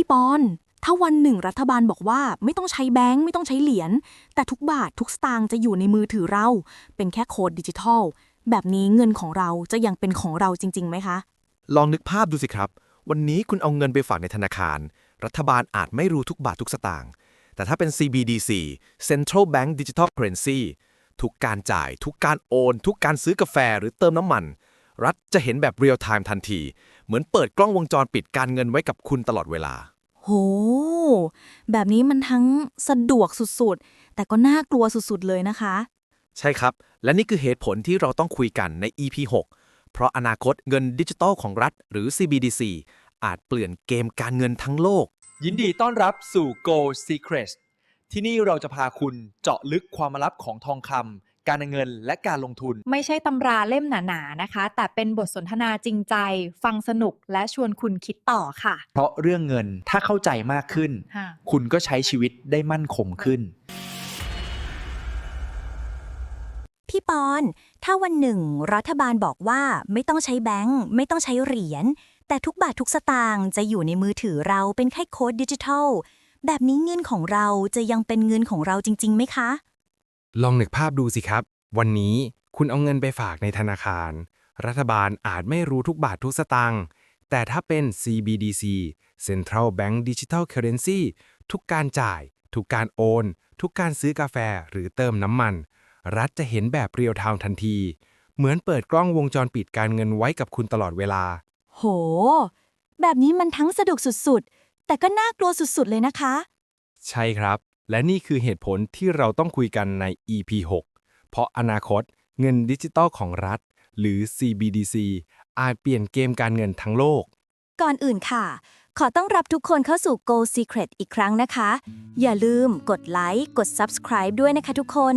พี่ปอน ถ้าวันหนึ่งรัฐบาลบอกว่าไม่ต้องใช้แบงค์ไม่ต้องใช้เหรียญ แต่ทุกบาททุกสตางค์จะอยู่ในมือถือเรา เป็นแค่โค้ดดิจิทัล แบบนี้เงินของเราจะยังเป็นของเราจริงๆไหมคะ ลองนึกภาพดูสิครับ วันนี้คุณเอาเงินไปฝากในธนาคาร รัฐบาลอาจไม่รู้ทุกบาททุกสตางค์ แต่ถ้าเป็น CBDC Central Bank Digital Currency ทุกการจ่าย ทุกการโอน ทุกการซื้อกาแฟหรือเติมน้ำมัน รัฐจะเห็นแบบเรียลไทม์ทันที เหมือนเปิดกล้องวงจรปิดการเงินไว้กับคุณตลอดเวลา โห แบบนี้มันทั้งสะดวกสุดๆ แต่ก็น่ากลัวสุดๆ เลยนะคะ ใช่ครับ และนี่คือเหตุผลที่เราต้องคุยกันใน EP 6 เพราะอนาคตเงินดิจิทัลของรัฐ หรือ CBDC อาจเปลี่ยนเกมการเงินทั้งโลก ยินดีต้อนรับสู่ Gold Secrets ที่นี่เราจะพาคุณเจาะลึกความลับของทองคำ การเงินและการลงทุน ไม่ใช่ตำราเล่มหนาๆนะคะ แต่เป็นบทสนทนาจริงใจ ฟังสนุกและชวนคุณคิดต่อค่ะ เพราะเรื่องเงินถ้าเข้าใจมากขึ้น ค่ะ คุณก็ใช้ชีวิตได้มั่นคงขึ้น พี่ปอน ถ้าวันหนึ่ง รัฐบาลบอกว่าไม่ต้องใช้แบงค์ ไม่ต้องใช้เหรียญ แต่ทุกบาททุกสตางค์จะอยู่ในมือถือเราเป็นแค่โค้ดดิจิทัล แบบนี้เงินของเราจะยังเป็นเงินของเราจริงๆไหมคะ ลองนึกภาพดูสิครับ วันนี้คุณเอาเงินไปฝากในธนาคาร รัฐบาลอาจไม่รู้ทุกบาททุกสตางค์ แต่ถ้าเป็น CBDC Central Bank Digital Currency ทุกการจ่าย ทุกการโอน ทุกการซื้อกาแฟหรือเติมน้ำมัน รัฐจะเห็นแบบเรียลไทม์ทันที เหมือนเปิดกล้องวงจรปิดการเงินไว้กับคุณตลอดเวลา โห แบบนี้มันทั้งสะดวกสุดๆ แต่ก็น่ากลัวสุดๆ เลยนะคะ ใช่ครับ และนี่คือเหตุผลที่เราต้องคุยกันใน EP 6 เพราะอนาคตเงินดิจิตอลของรัฐ หรือ CBDC อาจเปลี่ยนเกมการเงินทั้งโลก ก่อนอื่นค่ะ ขอต้อนรับทุกคนเข้าสู่ Go Secret อีกครั้งนะคะ อย่าลืมกดไลค์กด Subscribe ด้วยนะคะทุกคน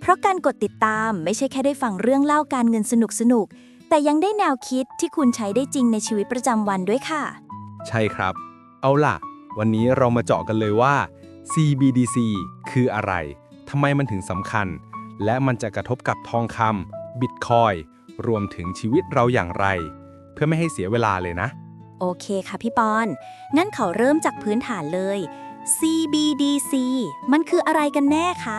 เพราะการกดติดตามไม่ใช่แค่ได้ฟังเรื่องเล่าการเงินสนุกๆแต่ยังได้แนวคิดที่คุณใช้ได้จริงในชีวิตประจำวันด้วยค่ะ ใช่ครับ เอาล่ะ วันนี้เรามาเจาะกันเลยว่า CBDC คืออะไรทำไมมันถึงสำคัญ และมันจะกระทบกับทองคำบิตคอยรวมถึงชีวิตเราอย่างไร เพื่อไม่ให้เสียเวลาเลยนะ โอเคค่ะพี่ปอนงั้นเขาเริ่มจากพื้นฐานเลย CBDC มันคืออะไรกันแน่คะ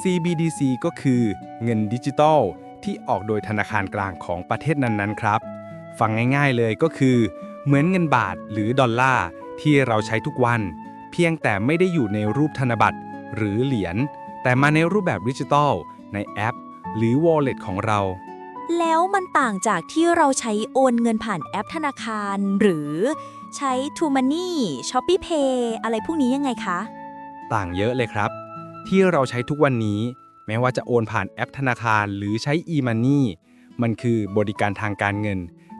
CBDC ก็คือเงินดิจิตอลที่ออกโดยธนาคารกลางของประเทศนั้นๆ ครับ ฟังง่ายๆเลยก็คือ เหมือนเงินบาทหรือดอลลาร์ที่เราใช้ทุกวัน เพียงแต่ไม่ได้อยู่ในรูปธนบัตรหรือเหรียญ แต่มาในรูปแบบดิจิตอลในแอป หรือ Wallet ของเรา แล้วมันต่างจากที่เราใช้โอนเงินผ่านแอปธนาคาร หรือใช้ t o Money Shopee Pay อะไรพวกนี้ยังไงคะ ต่างเยอะเลยครับ ที่เราใช้ทุกวันนี้ แม้ว่าจะโอนผ่านแอปธนาคารหรือใช้ e-money มันคือบริการทางการเงิน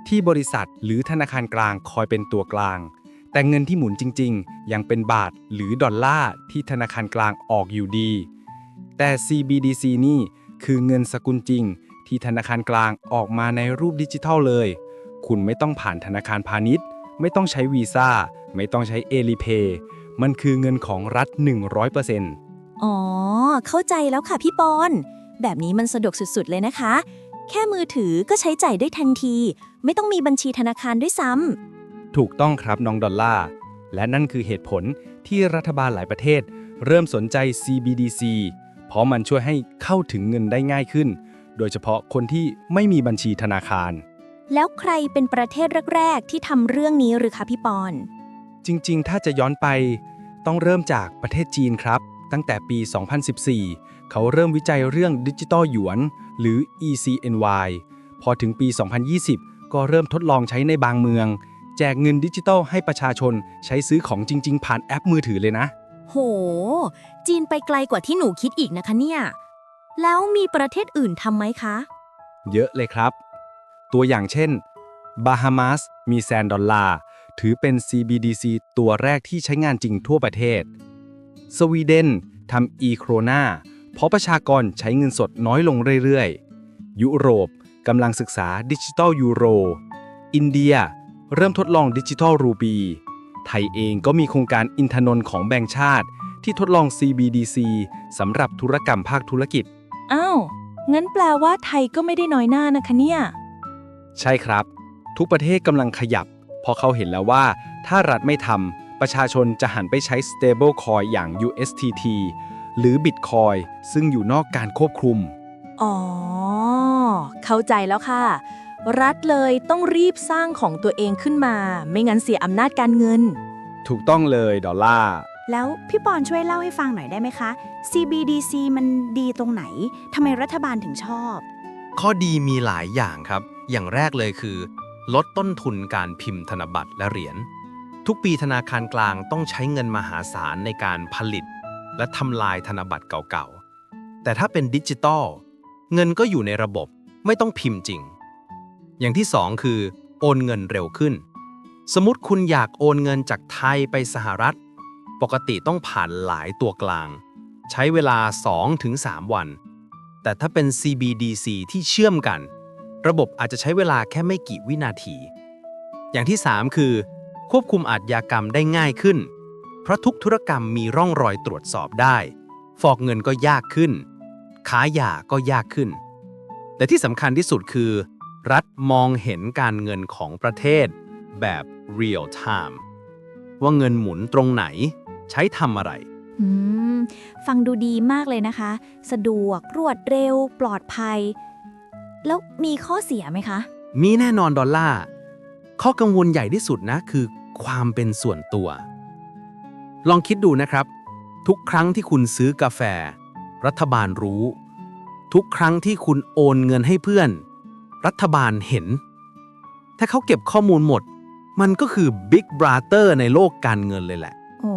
ที่บริษัทหรือธนาคารกลางคอยเป็นตัวกลาง แต่เงินที่หมุนจริง ๆ ยังเป็นบาทหรือดอลลาร์ที่ธนาคารกลางออกอยู่ดี แต่ CBDC นี่คือเงินสกุลจริง ที่ธนาคารกลางออกมาในรูปดิจิทัลเลย คุณไม่ต้องผ่านธนาคารพาณิชย์ ไม่ต้องใช้วีซ่า ไม่ต้องใช้เอลิเพย์มันคือเงินของรัฐ 100%อ๋อ เข้าใจแล้วค่ะพี่ปอน แบบนี้มันสะดวกสุดๆเลยนะคะ แค่มือถือก็ใช้จ่ายได้ทันที ไม่ต้องมีบัญชีธนาคารด้วยซ้ำ ถูกต้องครับน้องดอลลาร์และนั่นคือเหตุผลที่รัฐบาลหลายประเทศ เริ่มสนใจ CBDC เพราะมันช่วยให้เข้าถึงเงินได้ง่ายขึ้น โดยเฉพาะคนที่ไม่มีบัญชีธนาคาร แล้วใครเป็นประเทศแรก ๆ ที่ทำเรื่องนี้หรือคะพี่ปอน จริง ๆ ถ้าจะย้อนไป ต้องเริ่มจากประเทศจีนครับ ตั้งแต่ปี 2014 เขาเริ่มวิจัยเรื่องดิจิตอลหยวน หรือ ECNY พอถึงปี 2020 ก็เริ่มทดลองใช้ในบางเมือง แจกเงินดิจิตอลให้ประชาชนใช้ซื้อของจริง ๆ ผ่านแอปมือถือเลยนะ โห จีนไปไกลกว่าที่หนูคิดอีกนะคะเนี่ย แล้วมีประเทศอื่นทำไหมคะ เยอะเลยครับ ตัวอย่างเช่น บาฮามาสมีแซนดอลลาร์ถือเป็น CBDC ตัวแรกที่ใช้งานจริงทั่วประเทศ สวีเดนทำ e โครนาเพราะประชากรใช้เงินสดน้อยลงเรื่อยๆ ยุโรปกำลังศึกษาดิจิทัลยูโร อินเดีย เริ่มทดลองดิจิทัลรูปีไทยเองก็มีโครงการอินทนนท์ของแบงก์ชาติ ที่ทดลอง CBDC สำหรับธุรกรรมภาคธุรกิจ อ้าว งั้นแปลว่าไทยก็ไม่ได้น้อยหน้านะคะเนี่ย ใช่ครับ ทุกประเทศกำลังขยับ เพราะเขาเห็นแล้วว่า ถ้ารัฐไม่ทำประชาชนจะหันไปใช้ stable coin อย่าง USTT หรือ Bitcoin ซึ่งอยู่นอกการควบคุม อ๋อ เข้าใจแล้วค่ะ รัฐเลยต้องรีบสร้างของตัวเองขึ้นมา ไม่งั้นเสียอำนาจการเงิน ถูกต้องเลยดอลลาร์ แล้วพี่ปอนช่วยเล่าให้ฟังหน่อยได้ไหมคะ CBDC มันดีตรงไหนทำไมรัฐบาลถึงชอบ ข้อดีมีหลายอย่างครับ อย่างแรกเลยคือ ลดต้นทุนการพิมพ์ธนบัตรและเหรียญ ทุกปีธนาคารกลางต้องใช้เงินมหาศาลในการผลิต และทำลายธนบัตรเก่าๆ แต่ถ้าเป็นดิจิตอลเงินก็อยู่ในระบบไม่ต้องพิมพ์จริง อย่างที่สองคือ โอนเงินเร็วขึ้น สมมติคุณอยากโอนเงินจากไทยไปสหรัฐ ปกติต้องผ่านหลายตัวกลาง ใช้เวลา 2-3 วัน แต่ถ้าเป็น CBDC ที่เชื่อมกัน ระบบอาจจะใช้เวลาแค่ไม่กี่วินาที อย่างที่ 3 คือ ควบคุมอาชญากรรมได้ง่ายขึ้น เพราะทุกธุรกรรมมีร่องรอยตรวจสอบได้ ฟอกเงินก็ยากขึ้นค้ายาก็ยากขึ้น แต่ที่สำคัญที่สุดคือ รัฐมองเห็นการเงินของประเทศแบบ real time ว่าเงินหมุนตรงไหน ใช้ทำอะไร อืม ฟังดูดีมากเลยนะคะ สะดวกรวดเร็ว ปลอดภัย แล้วมีข้อเสียไหมคะ มีแน่นอนดอลลาร์ข้อกังวลใหญ่ที่สุดนะคือความเป็นส่วนตัว ลองคิดดูนะครับ ทุกครั้งที่คุณซื้อกาแฟ รัฐบาลรู้ ทุกครั้งที่คุณโอนเงินให้เพื่อน รัฐบาลเห็น ถ้าเขาเก็บข้อมูลหมด มันก็คือ Big Brother ในโลกการเงินเลยแหละ โอ้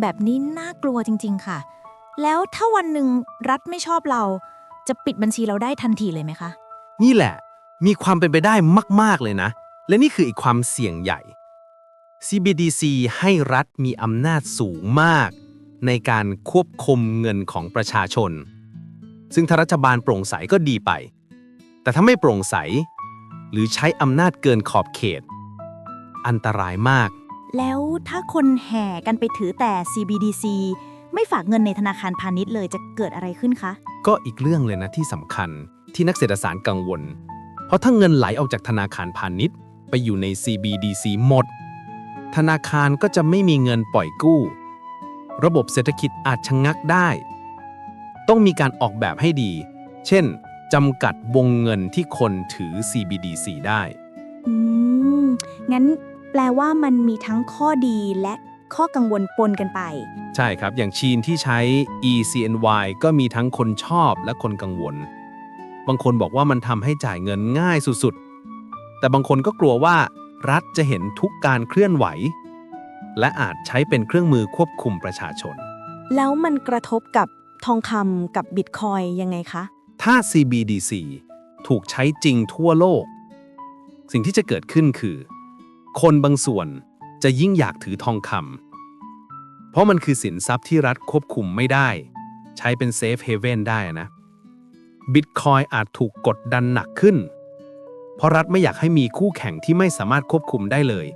แบบนี้น่ากลัวจริง ๆ ค่ะ แล้วถ้าวันหนึ่งรัฐไม่ชอบเรา จะปิดบัญชีเราได้ทันทีเลยไหมคะ นี่แหละ มีความเป็นไปได้มาก ๆ เลยนะ และนี่คืออีกความเสี่ยงใหญ่ CBDC ให้รัฐมีอำนาจสูงมาก ในการควบคุมเงินของประชาชน ซึ่งถ้ารัฐบาลโปร่งใสก็ดีไป แต่ถ้าไม่โปร่งใส หรือใช้อำนาจเกินขอบเขต อันตรายมาก แล้วถ้าคนแห่กันไปถือแต่ CBDC ไม่ฝากเงินในธนาคารพาณิชย์เลยจะเกิดอะไรขึ้นคะ ก็อีกเรื่องเลยนะที่สำคัญที่นักเศรษฐศาสตร์กังวล เพราะถ้าเงินไหลออกจากธนาคารพาณิชย์ ไปอยู่ใน CBDC หมด ธนาคารก็จะไม่มีเงินปล่อยกู้ ระบบเศรษฐกิจอาจชะงงักได้ ต้องมีการออกแบบให้ดี เช่น จำกัดวงเงินที่คนถือ CBDC ได้ อืม งั้นแปลว่ามันมีทั้งข้อดีและข้อกังวลปนกันไป ใช่ครับ อย่างจีนที่ใช้ ECNY ก็มีทั้งคนชอบและคนกังวล บางคนบอกว่ามันทำให้จ่ายเงินง่ายสุดๆ แต่บางคนก็กลัวว่ารัฐจะเห็นทุกการเคลื่อนไหว และอาจใช้เป็นเครื่องมือควบคุมประชาชน แล้วมันกระทบกับทองคำกับบิตคอยยังไงคะ ถ้า CBDC ถูกใช้จริงทั่วโลก สิ่งที่จะเกิดขึ้นคือ คนบางส่วนจะยิ่งอยากถือทองคำเพราะมันคือสินทรัพย์ที่รัฐควบคุมไม่ได้ ใช้เป็นเซฟเฮเว่นได้นะบิตคอยอาจถูกกดดันหนักขึ้น เพราะรัฐไม่อยากให้มีคู่แข่งที่ไม่สามารถควบคุมได้เลย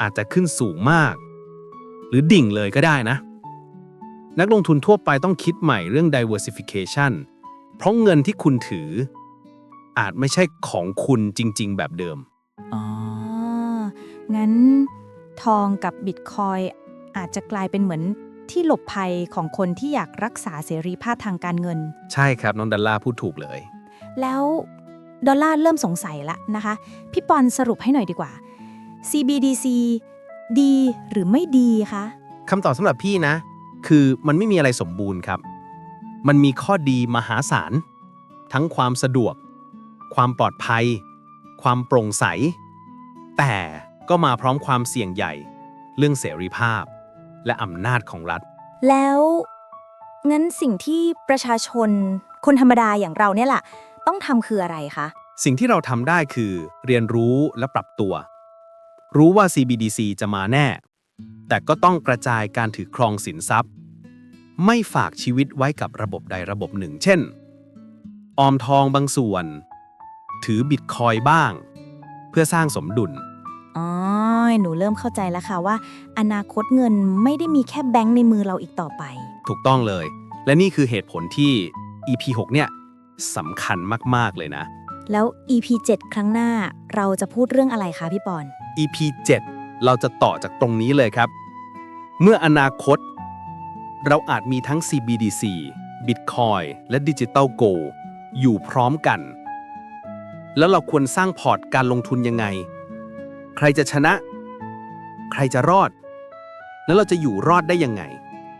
อาจจะขึ้นสูงมาก หรือดิ่งเลยก็ได้นะ นักลงทุนทั่วไปต้องคิดใหม่เรื่อง diversification เพราะเงินที่คุณถือ อาจไม่ใช่ของคุณจริง ๆ แบบเดิม อ๋อ งั้นทองกับบิตคอยอาจจะกลายเป็นเหมือนที่หลบภัยของคนที่อยากรักษาเสรีภาพทางการเงิน ใช่ครับ น้องดัลล่าพูดถูกเลย แล้วดอลลาร์เริ่มสงสัยละนะคะ พี่ปอนสรุปให้หน่อยดีกว่า CBDC ดีหรือไม่ดีคะ คำตอบสำหรับพี่นะ คือมันไม่มีอะไรสมบูรณ์ครับ มันมีข้อดีมหาศาล ทั้งความสะดวก ความปลอดภัย ความโปร่งใส แต่ก็มาพร้อมความเสี่ยงใหญ่ เรื่องเสรีภาพ และอำนาจของรัฐ แล้วงั้นสิ่งที่ประชาชนคนธรรมดาอย่างเราเนี่ยแหละต้องทำคืออะไรคะ สิ่งที่เราทำได้คือเรียนรู้และปรับตัว รู้ว่า CBDC จะมาแน่ แต่ก็ต้องกระจายการถือครองสินทรัพย์ ไม่ฝากชีวิตไว้กับระบบใดระบบหนึ่ง เช่น ออมทองบางส่วน ถือบิตคอยน์บ้าง เพื่อสร้างสมดุล อ๋อ หนูเริ่มเข้าใจแล้วค่ะว่า อนาคตเงินไม่ได้มีแค่แบงค์ในมือเราอีกต่อไป ถูกต้องเลย และนี่คือเหตุผลที่ EP 6เนี่ยสำคัญมาก ๆ เลยนะ แล้ว EP 7 ครั้งหน้าเราจะพูดเรื่องอะไรคะพี่ปอน EP 7 เราจะต่อจากตรงนี้เลยครับ เมื่ออนาคต เราอาจมีทั้ง CBDC Bitcoin และ Digital Gold อยู่พร้อมกัน แล้วเราควรสร้างพอร์ตการลงทุนยังไง ใครจะชนะ ใครจะรอด แล้วเราจะอยู่รอดได้ยังไง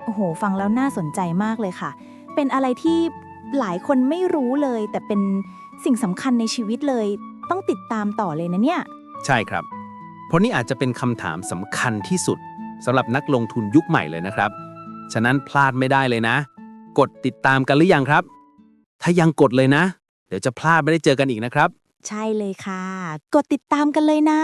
โอ้โห ฟังแล้วน่าสนใจมากเลยค่ะ เป็นอะไรที่หลายคนไม่รู้เลย แต่เป็นสิ่งสำคัญในชีวิตเลย ต้องติดตามต่อเลยนะเนี่ย ใช่ครับ เพราะนี่อาจจะเป็นคำถามสำคัญที่สุดสำหรับนักลงทุนยุคใหม่เลยนะครับ ฉะนั้นพลาดไม่ได้เลยนะ กดติดตามกันหรือยังครับ ถ้ายังกดเลยนะ เดี๋ยวจะพลาดไม่ได้เจอกันอีกนะครับ ใช่เลยค่ะ กดติดตามกันเลยนะ